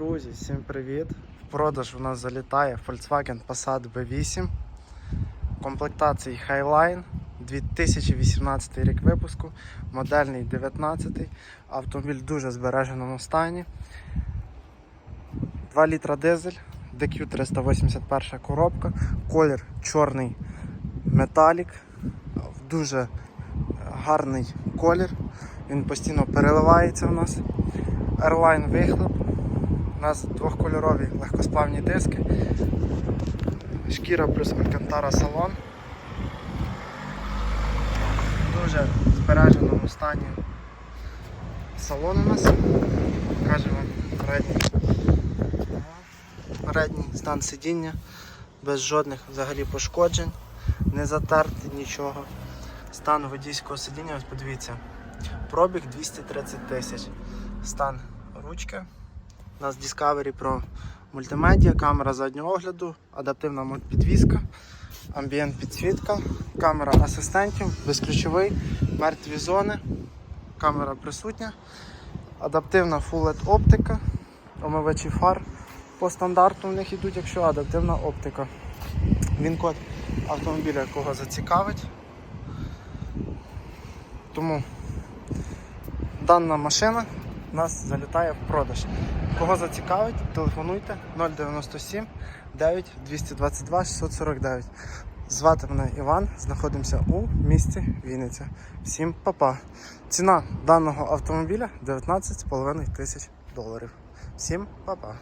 Друзі, всім привіт! В продаж у нас залітає Volkswagen Passat B8 комплектації Highline 2018 рік випуску, модельний 19 автомобіль в дуже збереженому стані. 2 літра дизель, DQ 381 коробка, колір чорний металік, дуже гарний колір. Він постійно переливається у нас. Airline вихлоп. У нас двохкольорові легкосплавні диски. Шкіра плюс алькантара салон. Дуже збереженому стані салон у нас. Покажемо передній. Передній стан сидіння без жодних взагалі пошкоджень, не затерти нічого. Стан водійського сидіння, ось подивіться. Пробіг 230 тисяч. Стан ручки. У нас Discovery Pro мультимедіа, камера заднього огляду, адаптивна підвізка, амбієнт підсвітка, камера асистентів, безключовий, мертві зони, камера присутня, адаптивна Full LED оптика, омивачі фар по стандарту в них йдуть, якщо адаптивна оптика. Він код автомобіля, якого зацікавить. Тому дана машина у нас залітає в продаж. Кого зацікавить, телефонуйте 097 9 222 649. Звати мене Іван, знаходимося у місті Вінниця. Всім па-па. Ціна даного автомобіля 19,5 тисяч доларів. Всім па-па.